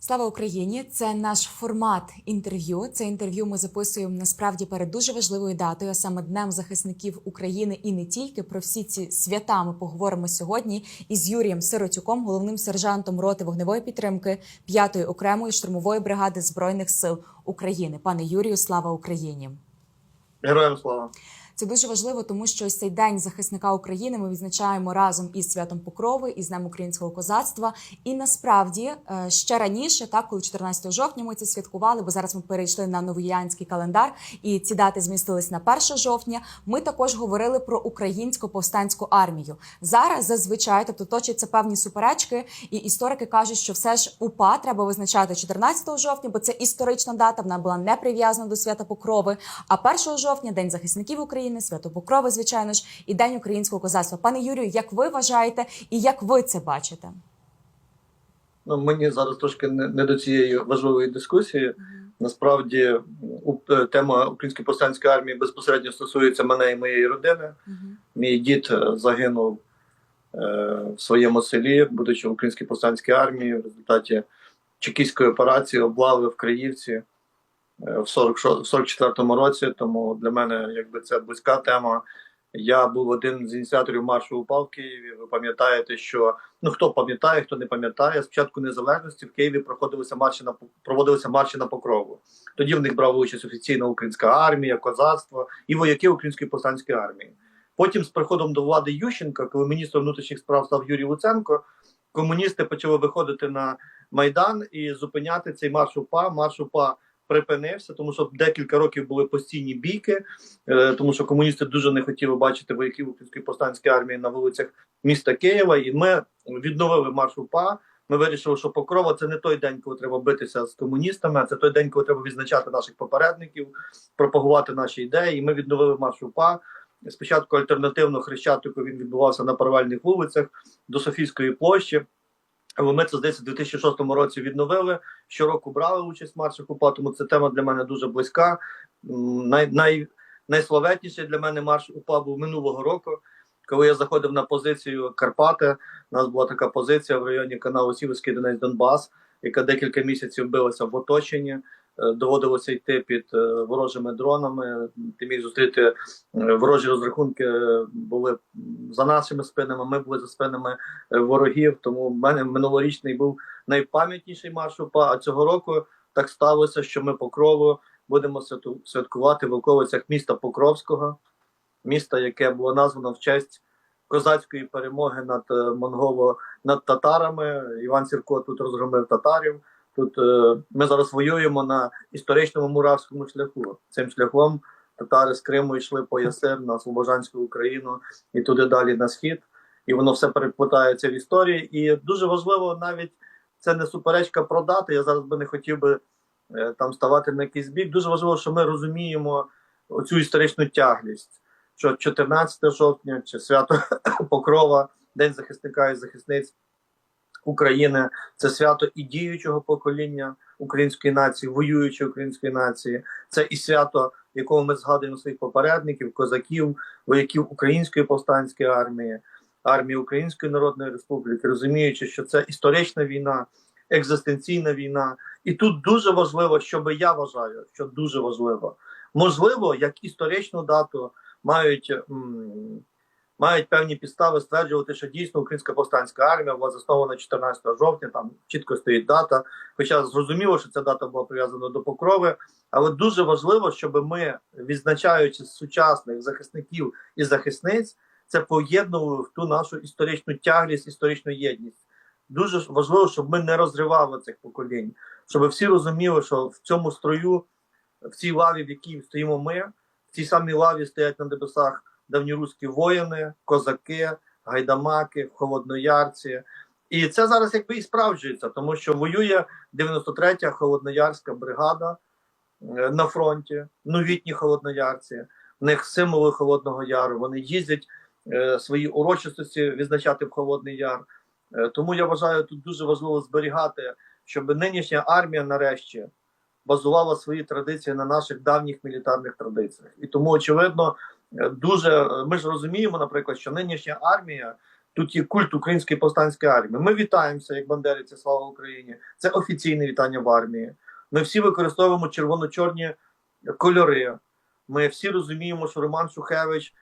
Слава Україні! Це наш формат інтерв'ю. Це інтерв'ю ми записуємо насправді перед дуже важливою датою, а саме Днем захисників України і не тільки. Про всі ці свята ми поговоримо сьогодні із Юрієм Сиротюком, головним сержантом роти вогневої підтримки 5-ї окремої штурмової бригади збройних сил України. Пане Юрію, слава Україні! Героям слава. Це дуже важливо, тому що ось цей день захисника України ми відзначаємо разом із святом Покрови і з Днем українського козацтва. І насправді е, ще раніше, так коли 14 жовтня ми це святкували, бо зараз ми перейшли на новоянський календар, і ці дати змістились на 1 жовтня. Ми також говорили про українську повстанську армію. Зараз зазвичай, тобто точаться певні суперечки, і історики кажуть, що все ж УПА треба визначати 14 жовтня, бо це історична дата. Вона була не прив'язана до свята Покрови. А 1 жовтня день захисників України, свято Покрови, звичайно ж, і день українського козацтва. Пане Юрію, як ви вважаєте і як ви це бачите? Ну мені зараз трошки не, не до цієї важливої дискусії. Насправді, е, тема української повстанської армії безпосередньо стосується мене і моєї родини. Мій дід е, загинув е, в своєму селі, будучи в українській повстанській армії, в результаті чекістської операції, облави в Криївці в 40, 44-му році. Тому для мене якби це близька тема. Я був один з ініціаторів маршу УПА в Києві. Ви пам'ятаєте, що ну хто пам'ятає, хто не пам'ятає, спочатку незалежності в Києві проходилися марші на проводилися марші на покрову. Тоді в них брала участь офіційна українська армія, козацтво і вояки української повстанської армії. Потім, з приходом до влади Ющенка, коли міністром внутрішніх справ став Юрій Луценко, комуністи почали виходити на майдан і зупиняти цей марш УПА. Марш УПА припинився, тому що декілька років були постійні бійки, е, тому що комуністи дуже не хотіли бачити вояків української повстанської армії на вулицях міста Києва. І ми відновили марш УПА. Ми вирішили, що Покрова це не той день, коли треба битися з комуністами, а це той день, коли треба відзначати наших попередників, пропагувати наші ідеї. І ми відновили марш УПА. Спочатку альтернативно хрещатику він відбувався на паралельних вулицях до Софійської площі. Ми це здається в 2006 році відновили. Щороку брали участь в маршах УПА, тому це тема для мене дуже близька. Най, най, найславетніший для мене марш УПА був минулого року, коли я заходив на позицію Карпати. У нас була така позиція в районі каналу Сіверський Донець Донбас, яка декілька місяців билася в оточенні. Е, Доводилося йти під е, ворожими дронами. Ти міг зустріти е, ворожі розрахунки були за нашими спинами. Ми були за спинами ворогів. Тому в мене минулорічний був найпам'ятніший марш УПА. А цього року так сталося, що ми Покрову будемо святкувати в околицях міста Покровського, міста, яке було названо в честь козацької перемоги над монголо над татарами. Іван Сірко тут розгромив татарів. Тут е, ми зараз воюємо на історичному муравському шляху. Цим шляхом татари з Криму йшли по Ясир на Слобожанську Україну і туди далі на схід. І воно все переплетається в історії. І дуже важливо навіть це не суперечка про дати. Я зараз би не хотів би е, там ставати на якийсь бік. Дуже важливо, що ми розуміємо оцю історичну тяглість, що 14 жовтня чи свято Покрова, День захисника і захисниць України це свято і діючого покоління української нації, воюючої української нації. Це і свято, в якому ми згадуємо своїх попередників, козаків, вояків української повстанської армії, армії Української Народної Республіки, розуміючи, що це історична війна, екзистенційна війна. І тут дуже важливо, що я вважаю, що дуже важливо, можливо, як історичну дату мають. Мають певні підстави стверджувати, що дійсно українська повстанська армія була заснована 14 жовтня. Там чітко стоїть дата. Хоча зрозуміло, що ця дата була прив'язана до покрови. Але дуже важливо, щоб ми, відзначаючи сучасних захисників і захисниць, це поєднували в ту нашу історичну тяглість, історичну єдність. Дуже важливо, щоб ми не розривали цих поколінь, щоб всі розуміли, що в цьому строю, в цій лаві, в якій стоїмо ми, в цій самій лаві стоять на небесах давньоруські воїни, козаки, гайдамаки, холодноярці. І це зараз якби і справджується, тому що воює 93-я холодноярська бригада е, на фронті, новітні холодноярці, в них символи Холодного Яру. Вони їздять е, свої урочистості відзначати в Холодний Яр. Е, тому я вважаю, тут дуже важливо зберігати, щоб нинішня армія нарешті базувала свої традиції на наших давніх мілітарних традиціях. І тому, очевидно, дуже ми ж розуміємо, наприклад, що нинішня армія Тут є культ української повстанської армії. Ми вітаємося, як бандерівці, слава Україні. Це офіційне вітання в армії. Ми всі використовуємо червоно-чорні кольори. Ми всі розуміємо, що Роман Шухевич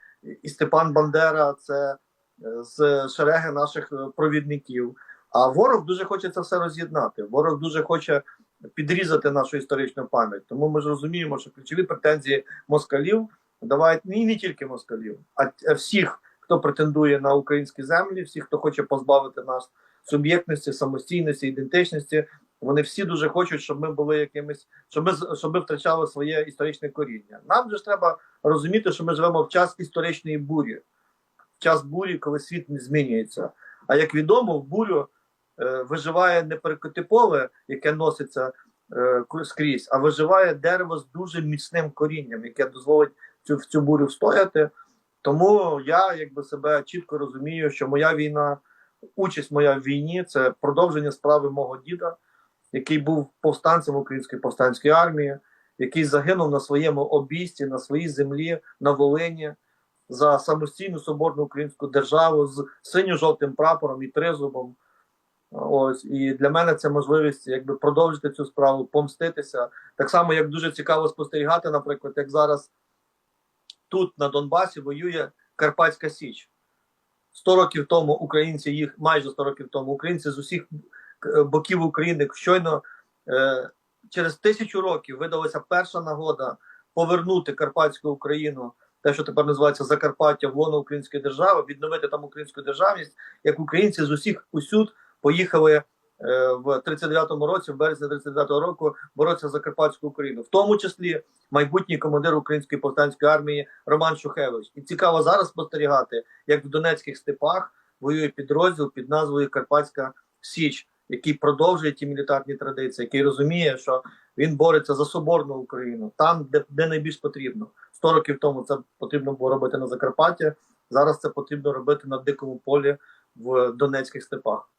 і Степан Бандера це е, з шереги наших е, провідників. А ворог дуже хоче це все роз'єднати. Ворог дуже хоче підрізати нашу історичну пам'ять. Тому ми ж розуміємо, що ключові претензії москалів давають ні, не тільки москалів, а всіх, хто претендує на українські землі, всіх, хто хоче позбавити нас суб'єктності, самостійності, ідентичності. Вони всі дуже хочуть, щоб ми були якимись, щоб ми щоб ми втрачали своє історичне коріння. Нам же ж треба розуміти, що ми живемо в час історичної бурі, в час бурі, коли світ не змінюється. А як відомо, в бурю е, виживає не перекотипове, яке носиться е, скрізь, а виживає дерево з дуже міцним корінням, яке дозволить цю в цю бурю встояти. Тому я якби себе чітко розумію, що моя війна, участь моя в війні це продовження справи мого діда, який був повстанцем української повстанської армії, який загинув на своєму обійсті, на своїй землі на Волині за самостійну соборну українську державу з синьо-жовтим прапором і тризубом. Ось і для мене це можливість якби продовжити цю справу, помститися. Так само, як дуже цікаво спостерігати, наприклад, як зараз тут на Донбасі воює Карпатська Січ. 100 років тому українці їх майже 100 років тому українці з усіх е, боків України щойно е, через тисячу років видалася перша нагода повернути Карпатську Україну, те, що тепер називається Закарпаття, в лоно української держави, відновити там українську державність, як українці з усіх усюд поїхали в 39-му році, в березні 39-го року, боротися за Карпатську Україну, в тому числі майбутній командир української повстанської армії Роман Шухевич. І цікаво зараз спостерігати, як в Донецьких степах воює підрозділ під назвою Карпатська Січ, який продовжує ті мілітарні традиції, який розуміє, що він бореться за соборну Україну там, де, де найбільш потрібно. 100 років тому це потрібно було робити на Закарпатті. Зараз це потрібно робити на дикому полі в Донецьких степах.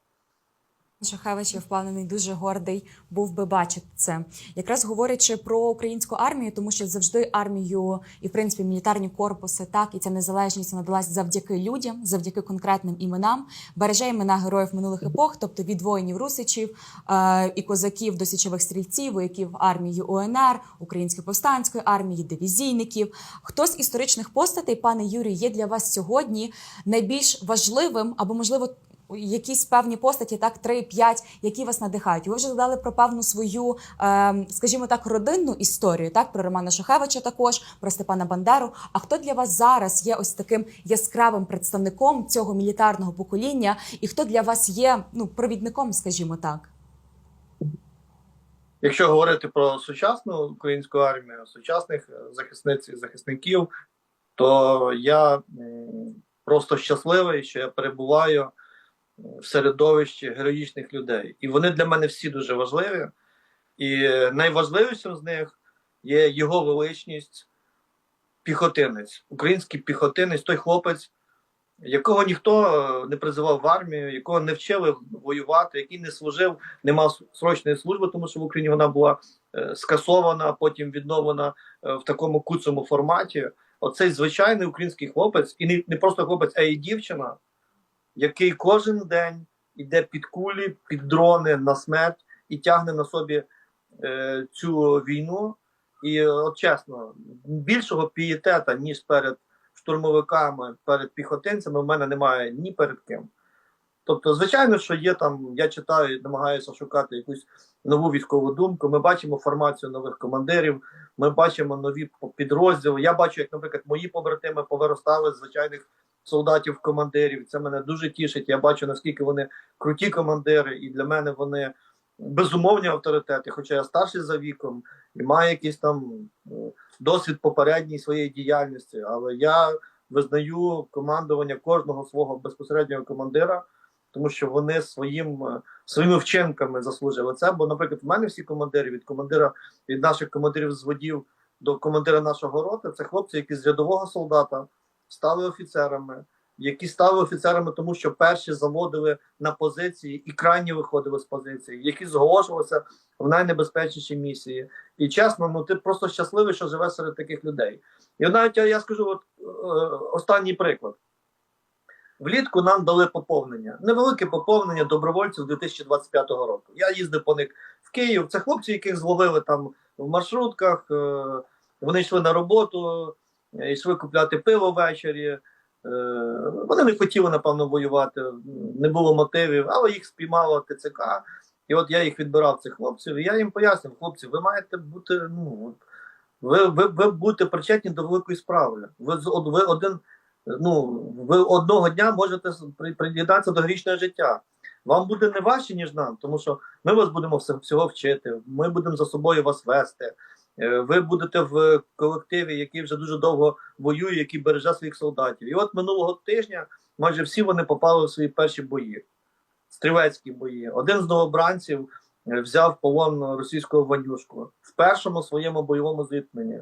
Шахевич, я впевнений, дуже гордий був би бачити це. Якраз говорячи про українську армію, тому що завжди армію і в принципі мілітарні корпуси, так і ця незалежність надалась завдяки людям, завдяки конкретним іменам, береже імена героїв минулих епох, тобто від воїнів русичів е- і козаків до січових стрільців, вояків армії УНР, Української повстанської армії, дивізійників. Хто з історичних постатей, пане Юрію, є для вас сьогодні найбільш важливим або можливо якісь певні постаті, так 3-5, які вас надихають. Ви вже згадали про певну свою, е, скажімо так, родинну історію, так про Романа Шухевича, також про Степана Бандеру. А хто для вас зараз є ось таким яскравим представником цього мілітарного покоління, і хто для вас є ну провідником, скажімо так? Якщо говорити про сучасну українську армію, сучасних е, захисниць і захисників, то я просто щасливий, що я перебуваю в середовищі героїчних людей. І вони для мене всі дуже важливі. І найважливішим з них є його величність, піхотинець, український піхотинець, той хлопець, якого ніхто е, не призивав в армію, якого не вчили воювати, який не служив, не мав срочної служби, тому що в Україні вона була е, скасована, потім відновлена е, в такому куцому форматі. Оцей звичайний український хлопець, і не, не просто хлопець, а й дівчина, який кожен день йде під кулі, під дрони на смерть і тягне на собі е, цю війну. І от чесно, більшого пієтета, ніж перед штурмовиками, перед піхотинцями, в мене немає ні перед ким. Тобто, звичайно, що є там, я читаю, намагаюся шукати якусь нову військову думку. Ми бачимо формацію нових командирів, ми бачимо нові підрозділи. Я бачу, як, наприклад, мої побратими повиростали з звичайних солдатів-командирів. Це мене дуже тішить. Я бачу, наскільки вони круті командири, і для мене вони безумовні авторитети, хоча я старший за віком і маю якийсь там е, досвід попередній своєї діяльності. Але я визнаю командування кожного свого безпосереднього командира, тому що вони своїм е, своїми вчинками заслужили це. Бо, наприклад, в мене всі командири від командира від наших командирів зводів до командира нашого роти це хлопці, які з рядового солдата стали офіцерами. Які стали офіцерами, тому що перші заводили на позиції і крайні виходили з позиції, які зголошувалися в найнебезпечніші місії. І чесно, ну ти просто щасливий, що живеш серед таких людей. І навіть я, скажу, от е, останній приклад. Влітку нам дали поповнення. Невелике поповнення добровольців 2025 року. Я їздив по них в Київ. Це хлопці, яких зловили там в маршрутках. е, Вони йшли на роботу, йшли купляти пиво ввечері. Е, Вони не хотіли, напевно, воювати, не було мотивів, але їх спіймало ТЦК. І от я їх відбирав цих хлопців, і я їм пояснив, хлопці, ви маєте бути, ну, ви, ви, ви будете причетні до великої справи. Ви, ви один, ну, ви одного дня можете приєднатися до грішного життя. Вам буде не важче, ніж нам, тому що ми вас будемо всього вчити, ми будемо за собою вас вести. Е, Ви будете в колективі, який вже дуже довго воює, який береже своїх солдатів. І от минулого тижня майже всі вони попали в свої перші бої, стрілецькі бої. Один з новобранців е, взяв полон російського ванюшку в першому своєму бойовому зіткненні.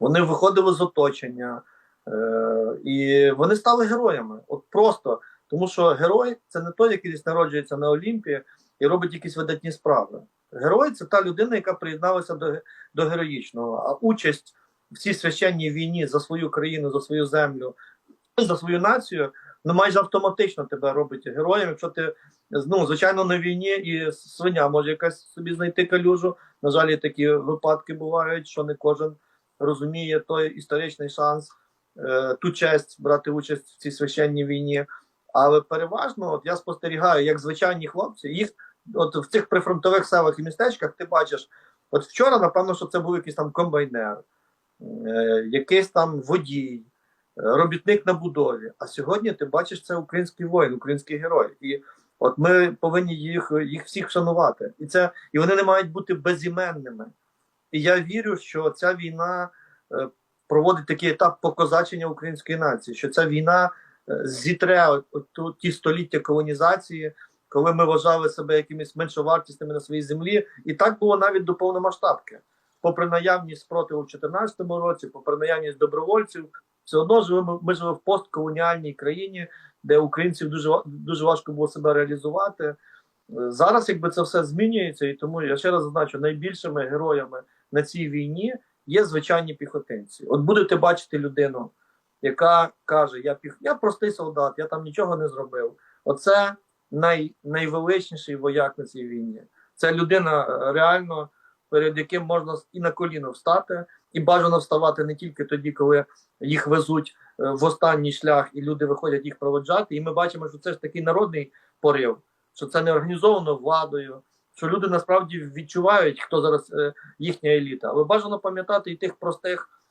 Вони виходили з оточення, е, і вони стали героями. От просто тому, що герой це не той, який десь народжується на Олімпі і робить якісь видатні справи. Герой це та людина, яка приєдналася до, до героїчного, а участь в цій священній війні за свою країну, за свою землю, за свою націю, ну майже автоматично тебе робить героєм. Якщо ти ну, звичайно на війні і свиня може якась собі знайти калюжу. На жаль, і такі випадки бувають, що не кожен розуміє той історичний шанс, е, ту честь брати участь в цій священній війні. Але переважно, от я спостерігаю, як звичайні хлопці, їх от в цих прифронтових селах і містечках ти бачиш, от вчора, напевно, що це був якийсь там комбайнер, е, якийсь там водій, робітник на будові. А сьогодні ти бачиш це український воїн, український герой. І от ми повинні їх, їх всіх шанувати. І це і вони не мають бути безіменними. І я вірю, що ця війна е, проводить такий етап покозачення української нації, що ця війна е, зітре ті століття колонізації, коли ми вважали себе якимись меншовартісними на своїй землі, і так було навіть до повномасштабки. Попри наявність спротиву в 2014 році, попри наявність добровольців, все одно живемо, ми живемо в постколоніальній країні, де українців дуже дуже важко було себе реалізувати. Зараз, якби це все змінюється, і тому я ще раз зазначу, найбільшими героями на цій війні є звичайні піхотинці. От будете бачити людину, яка каже: Я піх... я простий солдат, я там нічого не зробив. Оце най... найвеличніший вояк на цій війні. Це людина е, реально, перед яким можна і на коліно встати, і бажано вставати не тільки тоді, коли їх везуть е, в останній шлях, і люди виходять їх проводжати. І ми бачимо, що це ж такий народний порив, що це не організовано владою. Що люди насправді відчувають, хто зараз е, їхня еліта. Але бажано пам'ятати і тих простих,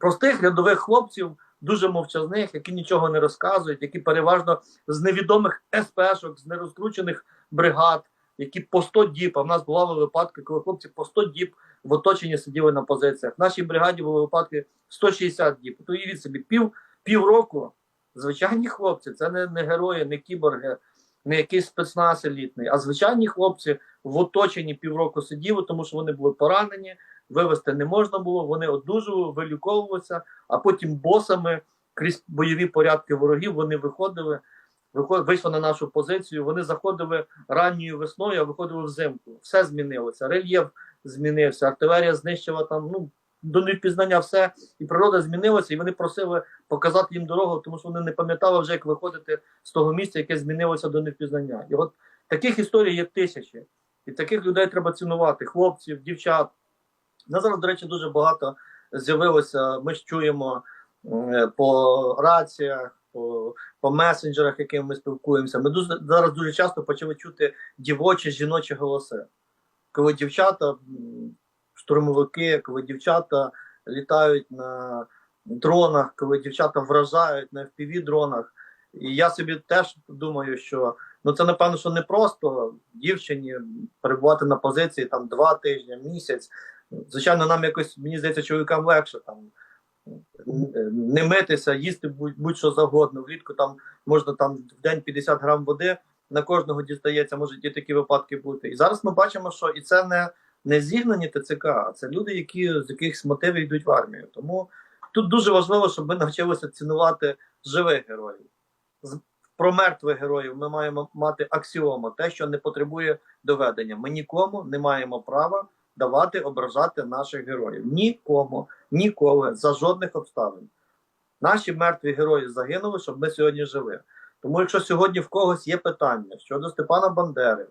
простих рядових хлопців, дуже мовчазних, які нічого не розказують, які переважно з невідомих СПшок, з нерозкручених бригад, які по 100 діб. А в нас бували випадки, коли хлопці по 100 діб в оточенні сиділи на позиціях. В нашій бригаді були випадки 160 діб. То уявіть собі, пів, півроку звичайні хлопці, це не, не герої, не кіборги, не якийсь спецназ елітний, а звичайні хлопці в оточенні півроку сиділи, тому що вони були поранені, вивезти не можна було, вони одужували, виліковувалися, а потім босами крізь бойові порядки ворогів вони виходили, виход- вийшли на нашу позицію. Вони заходили ранньою весною, а виходили взимку. Все змінилося. Рельєф змінився, артилерія знищила там. Ну до невпізнання все, і природа змінилася, і вони просили показати їм дорогу, тому що вони не пам'ятали вже, як виходити з того місця, яке змінилося до невпізнання. І от таких історій є тисячі, і таких людей треба цінувати: хлопців, дівчат. На зараз, до речі, дуже багато з'явилося. Ми ж чуємо е, по раціях, по, по месенджерах, якими ми спілкуємося. Ми дуже зараз дуже часто почали чути дівочі жіночі голоси. Коли дівчата, штурмовики, коли дівчата літають на дронах, коли дівчата вражають на fpv дронах. І я собі теж думаю, що ну це напевно, що не просто дівчині перебувати на позиції там два тижні, місяць. Звичайно, нам якось мені здається, чоловікам легше там не митися, їсти будь- будь-що завгодно. Влітку там можна там в день 50 грам води на кожного дістається, можуть і такі випадки бути. І зараз ми бачимо, що і це не, не зігнані ТЦК, а це люди, які з якихось мотивів йдуть в армію. Тому тут дуже важливо, щоб ми навчилися цінувати живих героїв. Про мертвих героїв ми маємо мати аксіому, те, що не потребує доведення. Ми нікому не маємо права давати ображати наших героїв. Нікому, ніколи, за жодних обставин. Наші мертві герої загинули, щоб ми сьогодні жили. Тому, якщо сьогодні в когось є питання щодо Степана Бандери,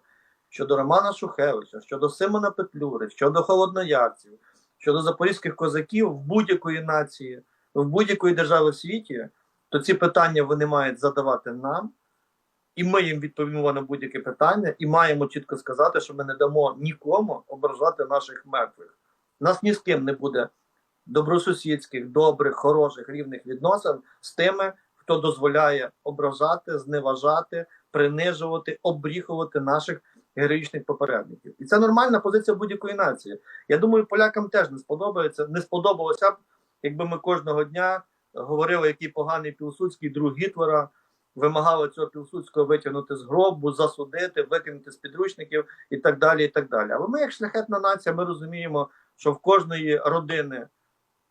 щодо Романа Шухевича, щодо Симона Петлюри, щодо холодноярців, щодо запорізьких козаків в будь-якої нації, в будь-якої держави в світі, то ці питання вони мають задавати нам, і ми їм відповімо на будь-яке питання, і маємо чітко сказати, що ми не дамо нікому ображати наших мертвих. Нас ні з ким не буде добросусідських, добрих, хороших, рівних відносин з тими, хто дозволяє ображати, зневажати, принижувати, обріхувати наших героїчних попередників. І це нормальна позиція будь-якої нації. Я думаю, полякам теж не сподобається, не сподобалося б, якби ми кожного дня говорили, який поганий Пілсудський друг Гітлера, вимагали цього Пілсудського витягнути з гробу, засудити, викинути з підручників і так далі. і так далі. Але ми, як шляхетна нація, ми розуміємо, що в кожної родини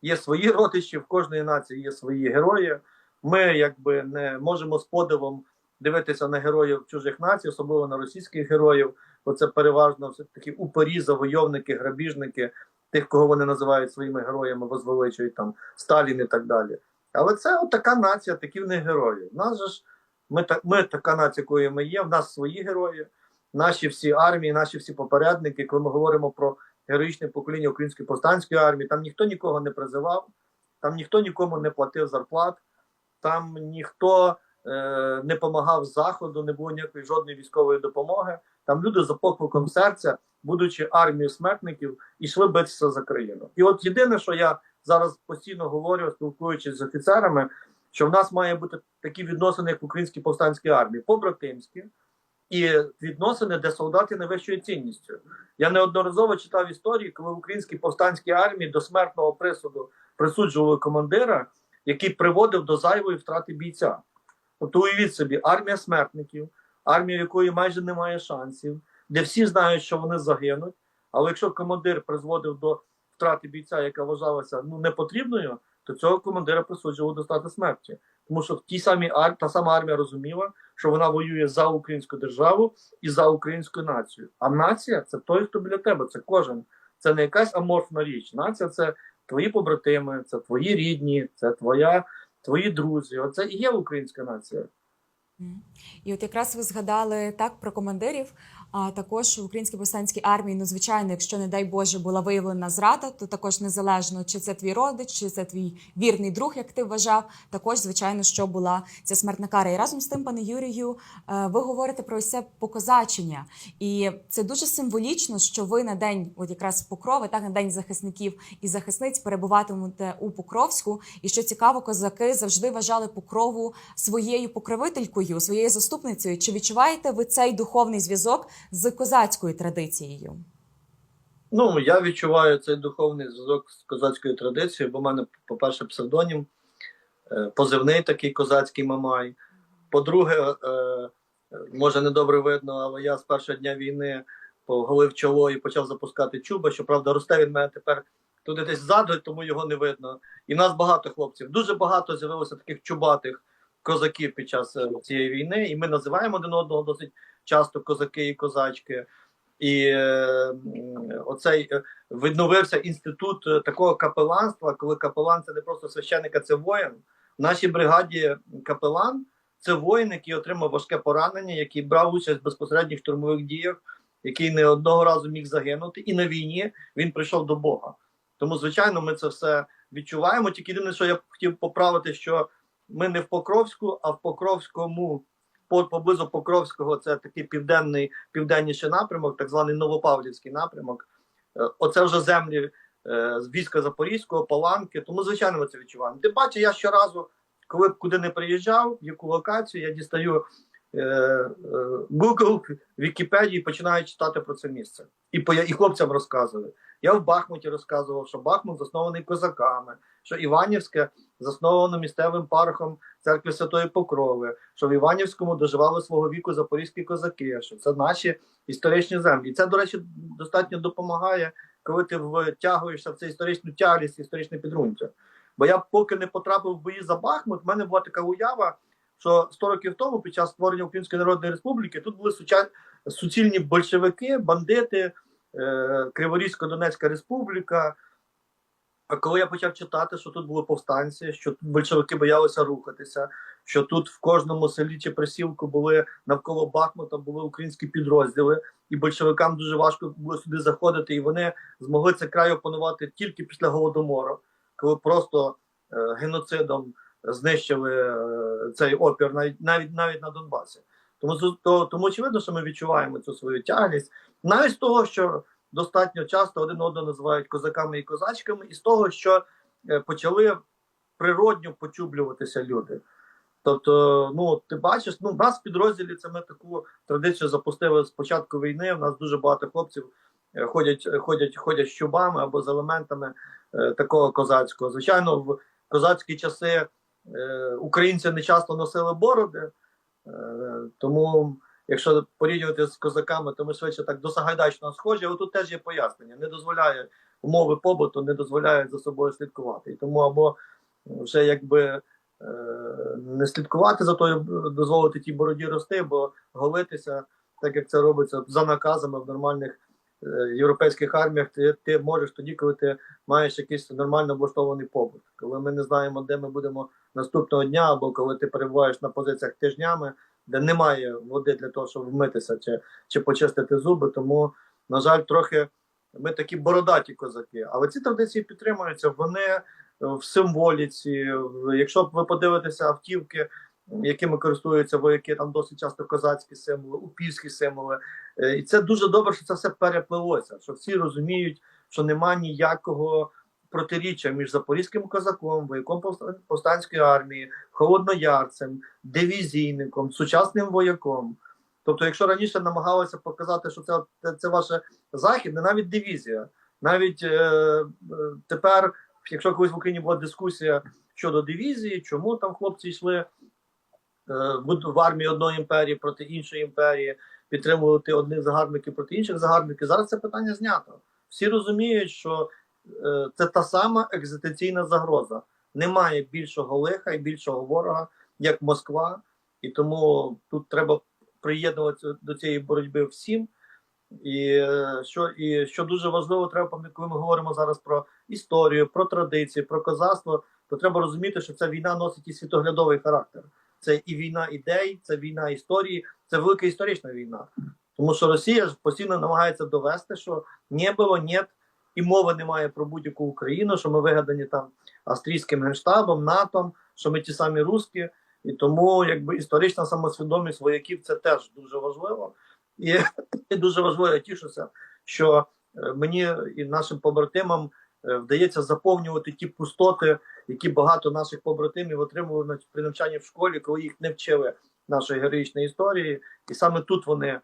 є свої родичі, в кожної нації є свої герої. Ми якби не можемо з подивом дивитися на героїв чужих націй, особливо на російських героїв, бо це переважно все таки упорі, завойовники, грабіжники, тих, кого вони називають своїми героями, возвеличують там Сталін і так далі. Але це от така нація, такі в них герої. В нас же ж ми, та- ми така нація, якою ми є, в нас свої герої, наші всі армії, наші всі попередники, коли ми говоримо про героїчне покоління української повстанської армії, там ніхто нікого не призивав, там ніхто нікому не платив зарплат, там ніхто е, не допомагав заходу, не було ніякої жодної військової допомоги. Там люди за покликом серця, будучи армією смертників, йшли битися за країну. І от єдине, що я зараз постійно говорю, спілкуючись з офіцерами, що в нас має бути такі відносини, як в українській повстанській армії, побратимські. І відносини, де солдати найвищою цінністю. Я неодноразово читав історії, коли в українській повстанській армії до смертного присуду присуджували командира, який приводив до зайвої втрати бійця. Тобто, уявіть собі, армія смертників, армія, якої майже немає шансів, де всі знають, що вони загинуть. Але якщо командир призводив до втрати бійця, яка вважалася ну непотрібною, то цього командира присуджували до стати смерті. Тому що в тій самій ар... та сама армія розуміла, що вона воює за українську державу і за українську націю. А нація це той, хто біля тебе, це кожен. Це не якась аморфна річ. Нація це твої побратими, це твої рідні, це твоя, твої друзі. Оце і є українська нація. І от якраз ви згадали так про командирів. А також в українській повстанській армії, ну звичайно, якщо не дай Боже була виявлена зрада, то також незалежно чи це твій родич, чи це твій вірний друг, як ти вважав. Також, звичайно, що була ця смертна кара. І разом з тим, пане Юрію, е, ви говорите про це покозачення, і це дуже символічно, що ви на день, от якраз Покрови, так на день захисників і захисниць перебуватимете у Покровську. І що цікаво, козаки завжди вважали покрову своєю покровителькою, своєю заступницею. Чи відчуваєте ви цей духовний зв'язок з козацькою традицією? Ну, я відчуваю цей духовний зв'язок з козацькою традицією, бо в мене, по-перше, псевдонім, е, позивний такий козацький мамай. По-друге, е, може недобре видно, але я з першого дня війни поголив чоло і почав запускати чуба. Щоправда, росте він мене тепер туди десь ззаду, тому його не видно. І нас багато хлопців. Дуже багато з'явилося таких чубатих козаків під час е, цієї війни, і ми називаємо один одного досить часто козаки і козачки. І е, оцей е, відновився інститут е, такого капеланства, коли капелан це не просто священник, а це воїн. В нашій бригаді капелан це воїн, який отримав важке поранення, який брав участь в безпосередніх штурмових діях, який не одного разу міг загинути. І на війні він прийшов до Бога. Тому, звичайно, ми це все відчуваємо. Тільки єдине, що я хотів поправити, що ми не в Покровську, а в Покровському, по- поблизу Покровського, це такий південний, південніший напрямок, так званий Новопавлівський напрямок. Е, Оце вже землі е, з війська Запорізького, Паланки. Тому, звичайно, це відчуваємо. Тим паче, я щоразу, коли куди не приїжджав, в яку локацію, я дістаю е, Google, Вікіпедію і починаю читати про це місце. І, і хлопцям розказую. Я в Бахмуті розказував, що Бахмут заснований козаками, що Іванівське засновано місцевим парохом церкви Святої Покрови, що в Іванівському доживали свого віку запорізькі козаки, що це наші історичні землі. І це, до речі, достатньо допомагає, коли ти втягуєшся в це історичну тяглість, історичне підґрунтя. Бо я поки не потрапив в бої за Бахмут, в мене була така уява, що 100 років тому, під час створення Української Народної Республіки, тут були суцільні большевики, бандити, е, Криворізько-Донецька Республіка. А коли я почав читати, що тут були повстанці, що тут большевики боялися рухатися, що тут в кожному селі чи присілку були навколо Бахмута були українські підрозділи, і большевикам дуже важко було сюди заходити, і вони змогли цей край опанувати тільки після голодомору, коли просто е, геноцидом знищили е, цей опір навіть навіть навіть на Донбасі. Тому то, тому очевидно, що ми відчуваємо цю свою тяглість, навіть з того, що достатньо часто один одного називають козаками і козачками, і з того, що е, почали природньо почублюватися люди. Тобто, ну ти бачиш, ну в нас в підрозділі це ми таку традицію запустили з початку війни. У нас дуже багато хлопців е, ходять, ходять, ходять з чубами або з елементами е, такого козацького. Звичайно, в козацькі часи е, українці не часто носили бороди, е, тому якщо порівнювати з козаками, то ми швидше так до Сагайдачного схожі, але тут теж є пояснення. Не дозволяє умови побуту, не дозволяють за собою слідкувати. І тому або вже якби е, не слідкувати за тою, дозволити тій бороді рости, бо голитися, так як це робиться за наказами в нормальних е, європейських арміях, ти, ти можеш тоді, коли ти маєш якийсь нормально облаштований побут. Коли ми не знаємо, де ми будемо наступного дня, або коли ти перебуваєш на позиціях тижнями, де немає води для того, щоб вмитися чи, чи почистити зуби. Тому, на жаль, трохи ми такі бородаті козаки. Але ці традиції підтримуються. Вони е, в символіці. Якщо ви подивитеся автівки, якими користуються вояки, там досить часто козацькі символи, упільські символи. Е, І це дуже добре, що це все переплилося, що всі розуміють, що нема ніякого протиріччя між запорізьким козаком, вояком повста- повстанської армії, холодноярцем, дивізійником, сучасним вояком. Тобто, якщо раніше намагалися показати, що це, це, ваше західне, навіть дивізія, навіть е, е, тепер, якщо колись в Україні була дискусія щодо дивізії, чому там хлопці йшли е, в- армії одної імперії проти іншої імперії, підтримувати одних загарбників проти інших загарбників. Зараз це питання знято. Всі розуміють, що це та сама екзистенційна загроза. Немає більшого лиха і більшого ворога, як Москва, і тому тут треба приєднуватися до цієї боротьби всім. І е, що, і що дуже важливо, треба пам'ятати, коли ми говоримо зараз про історію, про традиції, про козацтво, то треба розуміти, що ця війна носить і світоглядовий характер. Це і війна ідей, це війна історії, це велика історична війна. Тому що Росія ж постійно намагається довести, що не було, нет, і мови немає про будь-яку Україну, що ми вигадані там австрійським генштабом, НАТО, що ми ті самі русські. І тому якби історична самосвідомість вояків це теж дуже важливо. І, і дуже важливо, я тішуся, що е, мені і нашим побратимам е, вдається заповнювати ті пустоти, які багато наших побратимів отримували при навчанні в школі, коли їх не вчили нашої героїчної історії. І саме тут вони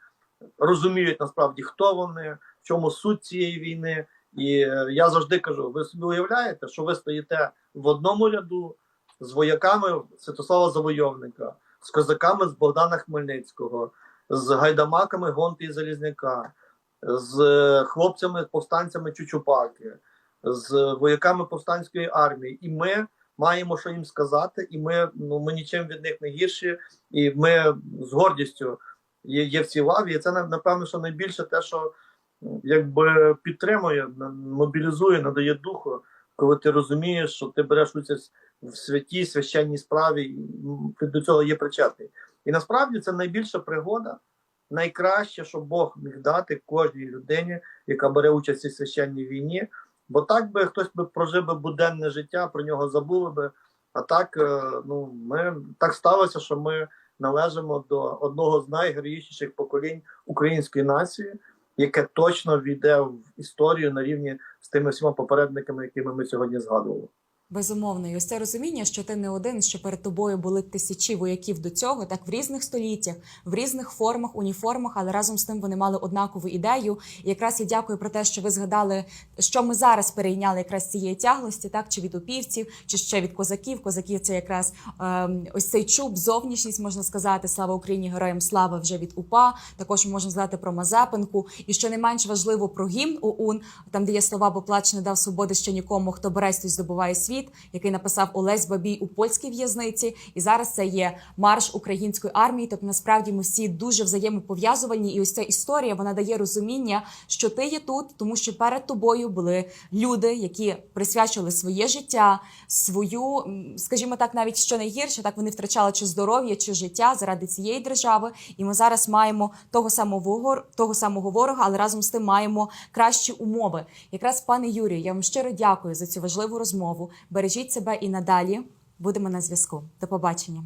розуміють насправді, хто вони, в чому суть цієї війни. І е, я завжди кажу: ви собі уявляєте, що ви стоїте в одному ряду з вояками Святослава Завойовника, з козаками з Богдана Хмельницького, з гайдамаками Гонти і Залізняка, з е, хлопцями, повстанцями Чучупаки, з вояками повстанської армії. І ми маємо що їм сказати, і ми, ну, ми нічим від них не гірші, і ми з гордістю є, є в цій лаві. І це напевно, що найбільше те, що якби підтримує, мобілізує, надає духу, коли ти розумієш, що ти береш участь в святій священній справі, ти до цього є причетний. І насправді це найбільша пригода, найкраще, що Бог міг дати кожній людині, яка бере участь у цій священній війні. Бо так би хтось би прожив би буденне життя, про нього забули би. А так, е, ну ми так сталося, що ми належимо до одного з найгероїчніших поколінь української нації, яке точно війде в історію на рівні з тими всіма попередниками, якими ми сьогодні згадували. Безумовно, і ось це розуміння, що ти не один, що перед тобою були тисячі вояків до цього, так в різних століттях, в різних формах, уніформах, але разом з тим вони мали однакову ідею. І якраз я дякую про те, що ви згадали, що ми зараз перейняли якраз цієї тяглості, так чи від упівців, чи ще від козаків. Козаків це якраз ем, ось цей чуб, зовнішність можна сказати. Слава Україні, героям слава вже від УПА. Також можемо сказати про Мазепинку. І що не менш важливо про гімн ОУН, там де є слова, бо плач не дав свободи ще нікому, хто той здобуває світ. Квіт, який написав Олесь Бабій у польській в'язниці. І зараз це є марш української армії. Тобто, насправді ми всі дуже взаємопов'язувані. І ось ця історія вона дає розуміння, що ти є тут, тому що перед тобою були люди, які присвячували своє життя, свою, скажімо так, навіть що найгірше, так вони втрачали чи здоров'я, чи життя заради цієї держави. І ми зараз маємо того самого того самого ворога, але разом з тим маємо кращі умови. Якраз пане Юрію, я вам щиро дякую за цю важливу розмову. Бережіть себе і надалі. Будемо на зв'язку. До побачення.